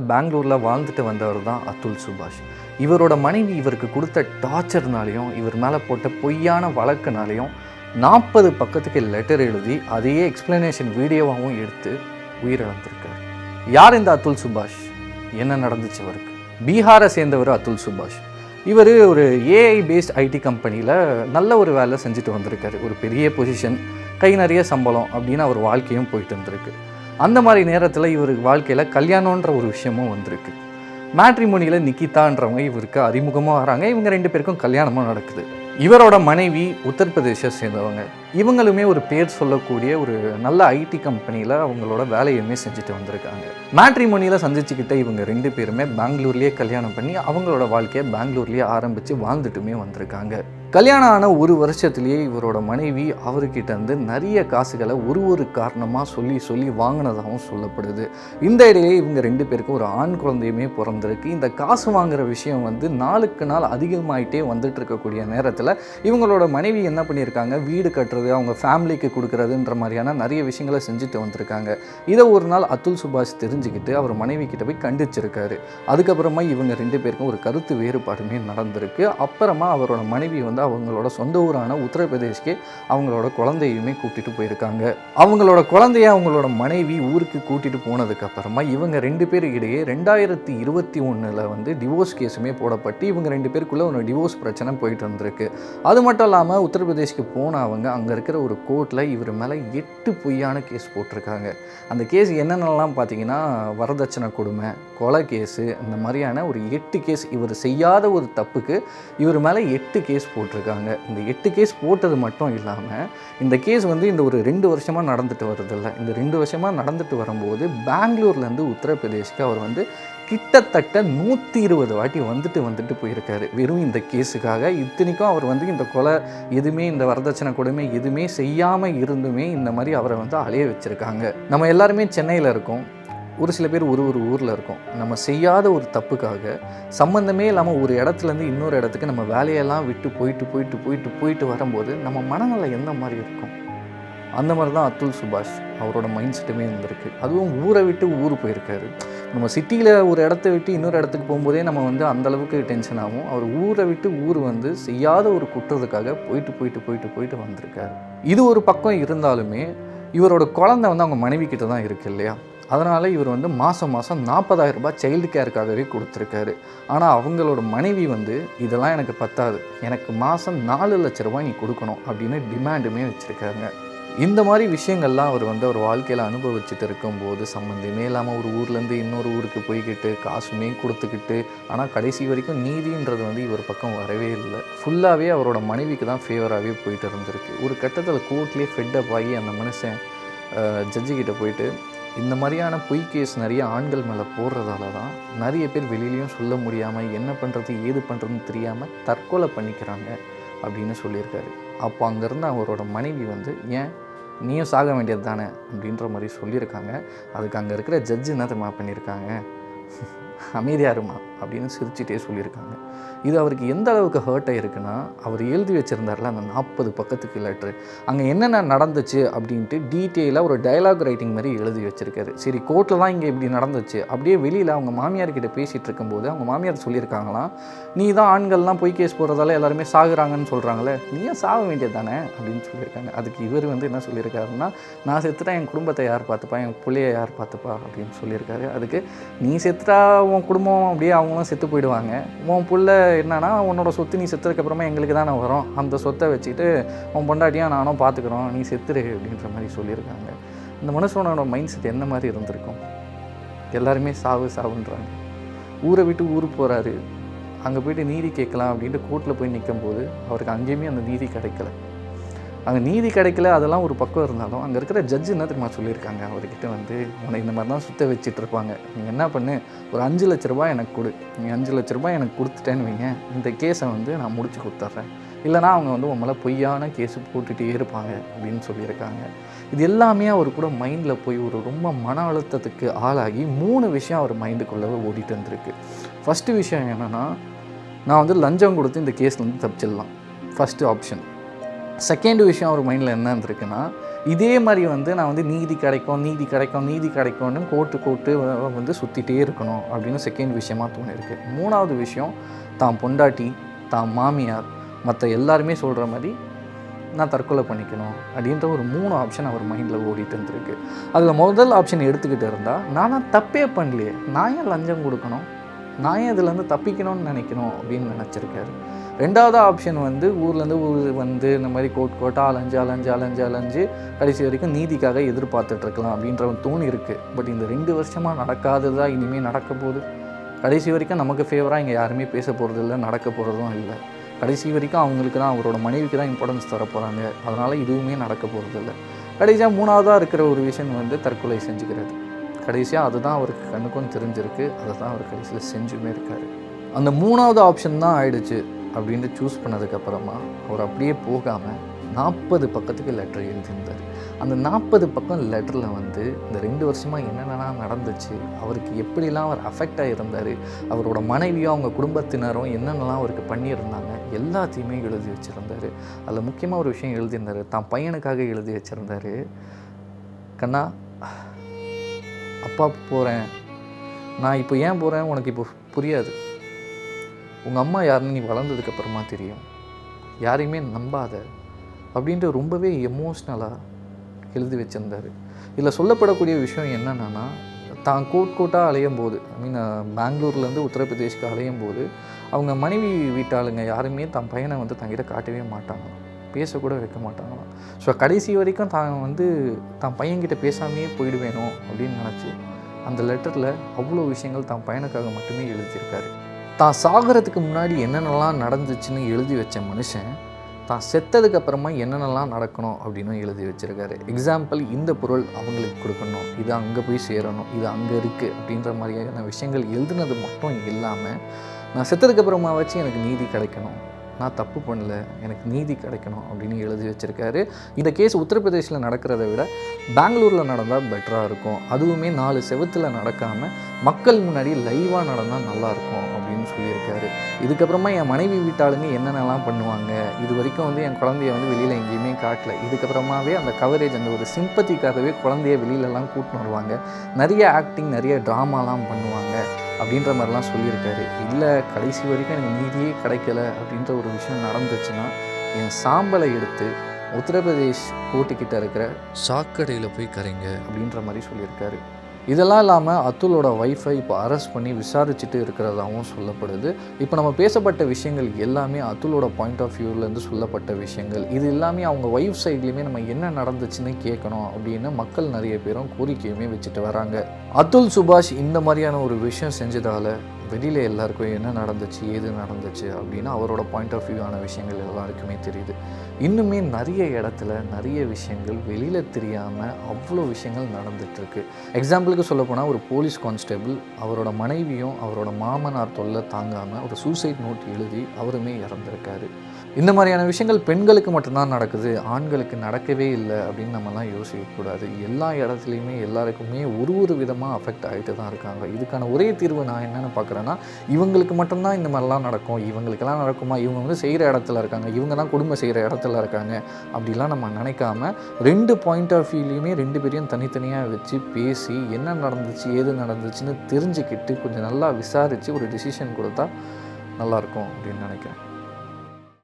பெங்களூரில் வாழ்ந்துட்டு வந்தவர் தான் அத்துல் சுபாஷ். இவரோட மனைவி இவருக்கு கொடுத்த டார்ச்சர்னாலையும் இவர் மேலே போட்ட பொய்யான வழக்குனாலையும் நாற்பது பக்கத்துக்கு லெட்டர் எழுதி அதையே எக்ஸ்பிளனேஷன் வீடியோவாகவும் எடுத்து உயிரிழந்திருக்கார். யார் இந்த அத்துல் சுபாஷ்? என்ன நடந்துச்சு அவருக்கு? பீகாரை சேர்ந்தவர் அத்துல் சுபாஷ். இவர் ஒரு ஏஐ பேஸ்ட் ஐடி கம்பெனியில் நல்ல ஒரு வேலை செஞ்சுட்டு வந்திருக்காரு. ஒரு பெரிய பொசிஷன் கை நிறைய சம்பளம் அப்படின்னு அவர் வாழ்க்கையும் போயிட்டு இருந்திருக்கு அந்த மாதிரி நேரத்தில் இவருக்கு வாழ்க்கையில் கல்யாணன்ற ஒரு விஷயமும் வந்திருக்கு. மேட்ரிமோனியில் நிக்கிதான்றவங்க இவருக்கு அறிமுகமாக வராங்க. இவங்க ரெண்டு பேருக்கும் கல்யாணமும் நடக்குது. இவரோட மனைவி உத்தரப்பிரதேச சேர்ந்தவங்க. இவங்களுமே ஒரு பேர் சொல்லக்கூடிய ஒரு நல்ல ஐடி கம்பெனியில் அவங்களோட வேலையுமே செஞ்சுட்டு வந்திருக்காங்க. மேட்ரிமோனியில் சந்திச்சுக்கிட்ட இவங்க ரெண்டு பேருமே பெங்களூர்லேயே கல்யாணம் பண்ணி அவங்களோட வாழ்க்கையை பெங்களூர்லேயே ஆரம்பித்து வாழ்ந்துட்டுமே வந்திருக்காங்க. கல்யாணம் ஆன ஒரு வருஷத்துலேயே இவரோட மனைவி அவர்கிட்ட இருந்து நிறைய காசுகளை ஒரு ஒரு காரணமாக சொல்லி சொல்லி வாங்கினதாகவும் சொல்லப்படுது. இந்த இடையே இவங்க ரெண்டு பேருக்கும் ஒரு ஆண் குழந்தையுமே பிறந்திருக்கு. இந்த காசு வாங்குற விஷயம் வந்து நாளுக்கு நாள் அதிகமாயிட்டே வந்துட்டு இருக்கக்கூடிய நேரத்தில் இவங்களோட மனைவி என்ன பண்ணியிருக்காங்க? வீடு கட்டுறது அவங்க ஃபேமிலிக்கு கொடுக்குறதுன்ற மாதிரியான நிறைய விஷயங்களை செஞ்சுட்டு வந்திருக்காங்க. இதை ஒரு நாள் அத்துல் சுபாஷ் தெரிஞ்சுக்கிட்டு அவர் மனைவி கிட்ட போய் கண்டிச்சிருக்காரு. அதுக்கப்புறமா இவங்க ரெண்டு பேருக்கும் ஒரு கருத்து வேறுபாடுமே நடந்திருக்கு. அப்புறமா அவரோட மனைவி வந்து அவங்களோட சொந்த ஊரான உத்தரப்பிரதேஷ்க்கு அவங்களோட குழந்தையுமே கூட்டிகிட்டு போயிருக்காங்க. அவங்களோட குழந்தைய அவங்களோட மனைவி ஊருக்கு கூட்டிகிட்டு போனதுக்கப்புறமா இவங்க ரெண்டு பேர் இடையே ரெண்டாயிரத்தி இருபத்தி ஒன்றில் வந்து டிவோர்ஸ் கேஸுமே போடப்பட்டு இவங்க ரெண்டு பேருக்குள்ளே ஒரு டிவோர்ஸ் பிரச்சனை போயிட்டு வந்திருக்கு அது மட்டும் இல்லாமல் உத்தரப்பிரதேஷ்க்கு போன அவங்க அங்கே இருக்கிற ஒரு கோர்ட்டில் இவர் மேலே எட்டு பொய்யான கேஸ் போட்டிருக்காங்க. அந்த கேஸ் என்னென்னலாம் பார்த்தீங்கன்னா வரதட்சணை கொடுமை கொலை கேஸு இந்த மாதிரியான ஒரு எட்டு கேஸ் இவர் செய்யாத ஒரு தப்புக்கு இவர் மேலே எட்டு கேஸ் போட்டிருக்காங்க. இந்த எட்டு கேஸ் போட்டது மட்டும் இல்லாமல் இந்த கேஸ் வந்து இந்த ஒரு ரெண்டு வருஷமாக நடந்துட்டு வருதில்ல இந்த ரெண்டு வருஷமாக நடந்துட்டு வரும்போது பெங்களூர்லேருந்து உத்தரப்பிரதேஷ்க்கு அவர் வந்து கிட்டத்தட்ட நூற்றி இருபது வாட்டி வந்துட்டு வந்துட்டு போயிருக்காரு. வெறும் இந்த கேஸுக்காக இத்தனைக்கும் அவர் வந்து இந்த கொலை எதுவுமே இந்த வரதட்சணை கொடுமை எதுவுமே செய்யாமல் இருந்துமே இந்த மாதிரி அவரை வந்து அலைய வச்சுருக்காங்க. நம்ம எல்லாருமே சென்னையில் இருக்கோம். ஒரு சில பேர் ஒரு ஒரு ஊரில் இருக்கோம். நம்ம செய்யாத ஒரு தப்புக்காக சம்மந்தமே இல்லாமல் ஒரு இடத்துலேருந்து இன்னொரு இடத்துக்கு நம்ம வேலையெல்லாம் விட்டு போயிட்டு போயிட்டு போயிட்டு போயிட்டு வரும்போது நம்ம மனநிலை எந்த மாதிரி இருக்கும்? அந்த மாதிரி தான் அத்துல் சுபாஷ் அவரோட மைண்ட் செட்டுமே இருந்திருக்கு. அதுவும் ஊரை விட்டு ஊர் போயிருக்காரு. நம்ம சிட்டியில் ஒரு இடத்த விட்டு இன்னொரு இடத்துக்கு போகும்போதே நம்ம வந்து அந்தளவுக்கு டென்ஷன் ஆகும். அவர் ஊரை விட்டு ஊர் வந்து செய்யாத ஒரு குற்றத்துக்காக போயிட்டு போயிட்டு போயிட்டு போயிட்டு வந்திருக்காரு. இது ஒரு பக்கம் இருந்தாலுமே இவரோட குழந்தை வந்து அவங்க மனைவி கிட்ட தான் இருக்கு இல்லையா? அதனால் இவர் வந்து மாதம் மாதம் நாற்பதாயிரம் ரூபாய் சைல்டு கேருக்காகவே கொடுத்துருக்காரு. ஆனால் அவங்களோட மனைவி வந்து இதெல்லாம் எனக்கு பத்தாது. எனக்கு மாதம் நாலு லட்ச ரூபாய் நீ கொடுக்கணும் அப்படின்னு டிமாண்டுமே வச்சுருக்காங்க. இந்த மாதிரி விஷயங்கள்லாம் அவர் வந்து அவர் வாழ்க்கையில் அனுபவிச்சுட்டு இருக்கும்போது சம்மந்தமே இல்லாமல் ஒரு ஊர்லேருந்து இன்னொரு ஊருக்கு போய்கிட்டு காசுமே கொடுத்துக்கிட்டு ஆனால் கடைசி வரைக்கும் நீதின்றது வந்து இவர் பக்கம் வரவே இல்லை. ஃபுல்லாகவே அவரோட மனைவிக்கு தான் ஃபேவராகவே போயிட்டு இருந்திருக்கு. ஒரு கட்டத்தில் கோர்ட்லேயே ஃபெட்டப் ஆகி அந்த மனுஷன் ஜட்ஜிக்கிட்ட போயிட்டு இந்த மாதிரியான பொய் கேஸ் நிறைய ஆண்கள் மேலே போடுறதால தான் நிறைய பேர் வெளியிலையும் சொல்ல முடியாமல் என்ன பண்ணுறது ஏது பண்ணுறதுன்னு தெரியாமல் தற்கொலை பண்ணிக்கிறாங்க அப்படின்னு சொல்லியிருக்காரு. அப்போ அங்கேருந்து அவரோட மனைவி வந்து ஏன்? நீயும் சாக வேண்டியது தானே? அப்படின்ற மாதிரி சொல்லியிருக்காங்க. அதுக்கு அங்கே இருக்கிற ஜட்ஜு என்ன தெரியுமா பண்ணியிருக்காங்க? அமைதியாருமா அப்படின்னு சிரிச்சிட்டே சொல்லியிருக்காங்க. இது அவருக்கு எந்த அளவுக்கு ஹர்ட் ஆகிருக்குன்னா அவர் எழுதி வச்சுருந்தார்ல அந்த நாற்பது பக்கத்துக்கு லெட்ரு அங்கே என்னென்ன நடந்துச்சு அப்படின்ட்டு டீட்டெயிலாக ஒரு டைலாக் ரைட்டிங் மாதிரி எழுதி வச்சுருக்காரு. சரி கோர்ட்டில் தான் இங்கே இப்படி நடந்துச்சு. அப்படியே வெளியில் அவங்க மாமியார் கிட்ட பேசிகிட்டு இருக்கும்போது அவங்க மாமியார் சொல்லியிருக்காங்களாம் நீ தான் ஆண்கள்லாம் போய் கேஸ் போடுறதால எல்லாருமே சாகுறாங்கன்னு சொல்கிறாங்களே நீயும் சாக வேண்டியது தானே அப்படின்னு சொல்லியிருக்காங்க. அதுக்கு இவர் வந்து என்ன சொல்லியிருக்காருன்னா நான் செத்துட்டா என் குடும்பத்தை யார் பார்த்துப்பா? என் பிள்ளைய யார் பார்த்துப்பா? அப்படின்னு சொல்லியிருக்காரு. அதுக்கு நீ செத்துட்டா உன் குடும்பம் அப்படியே அவங்களும் செத்து போயிடுவாங்க. உன் புள்ள என்னன்னா உன்னோட சொத்து நீ செத்துறதுக்கப்புறமா எங்களுக்கு தானே வரும். அந்த சொத்தை வச்சுக்கிட்டு உன் பொண்டாட்டியும் நானும் பார்த்துக்குறோம் நீ செத்துரு அப்படின்ற மாதிரி சொல்லியிருக்காங்க. இந்த மனுஷனோட மைண்ட் செட் என்ன மாதிரி இருந்திருக்கும்? எல்லாருமே சாவு சாவுன்றாங்க. ஊரை விட்டு ஊருக்கு போகிறாரு அங்கே போயிட்டு நீதி கேட்கலாம் அப்படின்ட்டு கோர்ட்டில் போய் நிற்கும்போது அவருக்கு அங்கேயுமே அந்த நீதி கிடைக்கல. அங்கே நீதி கிடைக்கல அதெல்லாம் ஒரு பக்கம் இருந்தாலும் அங்கே இருக்கிற ஜட்ஜு என்ன தெரியுமா சொல்லியிருக்காங்க? அவர்கிட்ட வந்து உன்னை இந்த மாதிரி தான் சுத்த வச்சுட்டு இருப்பாங்க. நீ என்ன பண்ணு? ஒரு அஞ்சு லட்ச ரூபாய் எனக்கு கொடு. நீ அஞ்சு லட்ச ரூபாய் எனக்கு கொடுத்துட்டேன்னு வைங்க இந்த கேஸை வந்து நான் முடிச்சு கொடுத்துட்றேன். இல்லைனா அவங்க வந்து உன் மேலே பொய்யான கேஸு போட்டுகிட்டே இருப்பாங்க அப்படின்னு சொல்லியிருக்காங்க. இது எல்லாமே அவர் கூட மைண்டில் போய் ஒரு ரொம்ப மன அழுத்தத்துக்கு ஆளாகி மூணு விஷயம் அவர் மைண்டுக்குள்ளே ஓடிட்டு இருந்திருக்கு ஃபஸ்ட்டு விஷயம் என்னென்னா நான் வந்து லஞ்சம் கொடுத்து இந்த கேஸ்லேருந்து தப்பிச்சிடலாம். ஃபஸ்ட்டு ஆப்ஷன் செகண்ட் விஷயம் அவர் மைண்டில் என்ன இருந்திருக்குன்னா இதே மாதிரி வந்து நான் வந்து நீதி கிடைக்கும் நீதி கிடைக்கும் நீதி கிடைக்கும்னு கோட்டு கோட்டு வந்து சுற்றிட்டே இருக்கணும் அப்படின்னு செகண்ட் விஷயமாக தோணிருக்கு மூணாவது விஷயம் தான் பொண்டாட்டி தான் மாமியார் மற்ற எல்லாருமே சொல்கிற மாதிரி நான் தற்கொலை பண்ணிக்கணும் அப்படின்ற ஒரு மூணு ஆப்ஷன் அவர் மைண்டில் ஓடிட்டு இருந்திருக்கு. அதில் முதல் ஆப்ஷன் எடுத்துக்கிட்டு இருந்தால் நான் தப்பே பண்ணலையே நான் ஏன் லஞ்சம் கொடுக்கணும்? நான் ஏன் இதுலேருந்து தப்பிக்கணும்னு நினைக்கணும்? அப்படின்னு நினச்சிருக்காரு. ரெண்டாவது ஆப்ஷன் வந்து ஊர்லேருந்து ஊர் வந்து இந்த மாதிரி கோட் கோட்டாக அலைஞ்சு அலைஞ்சு அலைஞ்சு அலைஞ்சு கடைசி வரைக்கும் நீதிக்காக எதிர்பார்த்துட்ருக்கலாம் அப்படின்ற ஒரு தோணி இருக்குது பட் இந்த ரெண்டு வருஷமாக நடக்காததா இனிமேல் நடக்க போகுது? கடைசி வரைக்கும் நமக்கு ஃபேவராக இங்கே யாருமே பேச போகிறது இல்லை நடக்க போகிறதும் இல்லை. கடைசி வரைக்கும் அவங்களுக்கு தான் அவரோட மனைவிக்கு தான் இம்பார்ட்டன்ஸ் தர போகிறாங்க அதனால் இதுவுமே நடக்க போகிறது இல்லை. கடைசியாக மூணாவதாக இருக்கிற ஒரு விஷயம் வந்து தற்கொலை செஞ்சுக்கிறது. கடைசியாக அதுதான் அவருக்கு கண்ணுக்கும் தெரிஞ்சிருக்கு. அதை தான் அவர் கடைசியில் செஞ்சுமே இருக்கார். அந்த மூணாவது ஆப்ஷன் தான் ஆயிடுச்சு. அப்படின்ட்டு சூஸ் பண்ணதுக்கப்புறமா அவர் அப்படியே போகாமல் நாற்பது பக்கத்துக்கு லெட்டர் எழுதியிருந்தார். அந்த நாற்பது பக்கம் லெட்டரில் வந்து இந்த ரெண்டு வருஷமாக என்னென்னலாம் நடந்துச்சு அவருக்கு எப்படிலாம் அவர் அஃபெக்ட் ஆகியிருந்தார் அவரோட மனைவியும் அவங்க குடும்பத்தினரும் என்னென்னலாம் அவருக்கு பண்ணியிருந்தாங்க எல்லாத்தையுமே எழுதி வச்சுருந்தாரு. அதில் முக்கியமாக ஒரு விஷயம் எழுதியிருந்தாரு தான் பையனுக்காக எழுதி வச்சுருந்தார். கண்ணா அப்பா போகிறேன் நான் இப்போ ஏன் போகிறேன் உனக்கு இப்போ புரியாது. உங்கள் அம்மா யாருன்னு நீ வளர்ந்ததுக்கப்புறமா தெரியும். யாரையுமே நம்பாத அப்படின்ட்டு ரொம்பவே எமோஷ்னலாக எழுதி வச்சிருந்தாரு. இதில் சொல்லப்படக்கூடிய விஷயம் என்னென்னா தான் கோட் கோட்டாக அலையும் போது ஐ மீன் பெங்களூர்லேருந்து உத்தரப்பிரதேஷ்க்கு அலையும் போது அவங்க மனைவி வீட்டாளுங்க யாருமே தன் பையனை வந்து தங்கிட்ட காட்டவே மாட்டாங்களாம். பேசக்கூட வைக்க மாட்டாங்களாம். ஸோ கடைசி வரைக்கும் தான் வந்து தான் பையன்கிட்ட பேசாமையே போயிடுவேணும் அப்படின்னு நினச்சி அந்த லெட்டரில் அவ்வளோ விஷயங்கள் தான் பையனுக்காக மட்டுமே எழுதியிருக்காரு. தான் சாகிறதுக்கு முன்னாடி என்னென்னலாம் நடந்துச்சுன்னு எழுதி வச்ச மனுஷன் தான் செத்ததுக்கு அப்புறமா என்னென்னலாம் நடக்கணும் அப்படின்னு எழுதி வச்சுருக்காரு. எக்ஸாம்பிள் இந்த பொருள் அவங்களுக்கு கொடுக்கணும். இது அங்கே போய் சேரணும். இது அங்கே இருக்குது அப்படின்ற மாதிரியான விஷயங்கள் எழுதுனது மட்டும் இல்லாமல் நான் செத்ததுக்கு அப்புறமா வச்சு எனக்கு நீதி கிடைக்கணும். நான் தப்பு பண்ணல. எனக்கு நீதி கிடைக்கணும் அப்படின்னு எழுதி வச்சுருக்காரு. இந்த கேஸ் உத்தரப்பிரதேசில் நடக்கிறத விட பெங்களூரில் நடந்தால் பெட்டராக இருக்கும். அதுவுமே நாலு செவத்தில் நடக்காமல் மக்கள் முன்னாடி லைவாக நடந்தால் நல்லாயிருக்கும் அப்படின்னு சொல்லியிருக்காரு. இதுக்கப்புறமா என் மனைவி வீட்டாளுங்க என்னென்னலாம் பண்ணுவாங்க? இது வரைக்கும் வந்து என் குழந்தைய வந்து வெளியில் எங்கேயுமே காட்டல. இதுக்கப்புறமாவே அந்த கவரேஜ் அந்த ஒரு சிம்பத்திக்காகவே குழந்தைய வெளியிலலாம் கூட்டின்னு வருவாங்க. நிறைய ஆக்டிங் நிறைய ட்ராமாலாம் பண்ணுவாங்க அப்படின்ற மாதிரிலாம் சொல்லியிருக்காரு. இல்லை கடைசி வரைக்கும் எனக்கு நீதியே கிடைக்கல அப்படின்ற ஒரு விஷயம் நடந்துச்சுன்னா என் சாம்பலை எடுத்து உத்தரப்பிரதேஷ் கோர்ட்டுக்கிட்ட இருக்கிற சாக்கடையில் போய் கரைங்க அப்படின்ற மாதிரி சொல்லியிருக்காரு. இதெல்லாம் இல்லாமல் அத்துலோட ஒய்ஃபை இப்போ அரெஸ்ட் பண்ணி விசாரிச்சுட்டு இருக்கிறதாகவும் சொல்லப்படுது. இப்போ நம்ம பேசப்பட்ட விஷயங்கள் எல்லாமே அத்துலோட பாயிண்ட் ஆஃப் வியூவிலேருந்து சொல்லப்பட்ட விஷயங்கள். இது எல்லாமே அவங்க ஒய்ஃப் சைட்லேயுமே நம்ம என்ன நடந்துச்சுன்னு கேட்கணும் அப்படின்னு மக்கள் நிறைய பேரும் கோரிக்கையுமே வச்சுட்டு வராங்க. அத்துல் சுபாஷ் இந்த மாதிரியான ஒரு விஷயம் செஞ்சதால் வெளியில் எல்லாருக்கும் என்ன நடந்துச்சு ஏது நடந்துச்சு அப்படின்னு அவரோட பாயிண்ட் ஆஃப் வியூவான விஷயங்கள் எல்லாருக்குமே தெரியுது. இன்னுமே நிறைய இடத்துல நிறைய விஷயங்கள் வெளியில் தெரியாமல் அவ்வளோ விஷயங்கள் நடந்துகிட்ருக்கு எக்ஸாம்பிளுக்கு சொல்லப்போனால் ஒரு போலீஸ் கான்ஸ்டபிள் அவரோட மனைவியும் அவரோட மாமனார் தொல்லை தாங்காமல் ஒரு சூசைட் நோட் எழுதி அவருமே இறந்துருக்காரு. இந்த மாதிரியான விஷயங்கள் பெண்களுக்கு மட்டும்தான் நடக்குது ஆண்களுக்கு நடக்கவே இல்லை அப்படின்னு நம்மலாம் யோசிக்கக்கூடாது எல்லா இடத்துலையுமே எல்லாருக்குமே ஒரு ஒரு விதமாக அஃபெக்ட் ஆகிட்டு தான் இருக்காங்க. இதுக்கான ஒரே தீர்வு நான் என்னென்னு பார்க்குறேன் பார்க்குறேன்னா இவங்களுக்கு மட்டும்தான் இந்த மாதிரிலாம் நடக்கும். இவங்களுக்கெல்லாம் நடக்குமா? இவங்க வந்து செய்கிற இடத்துல இருக்காங்க. இவங்க தான் குடும்பம் செய்கிற இடத்துல இருக்காங்க. அப்படிலாம் நம்ம நினைக்காம ரெண்டு பாயிண்ட் ஆஃப் வியூலையுமே ரெண்டு பேரையும் தனித்தனியாக வச்சு பேசி என்ன நடந்துச்சு ஏது நடந்துச்சுன்னு தெரிஞ்சுக்கிட்டு கொஞ்சம் நல்லா விசாரித்து ஒரு டிசிஷன் கொடுத்தா நல்லாயிருக்கும் அப்படின்னு நினைக்கிறேன்.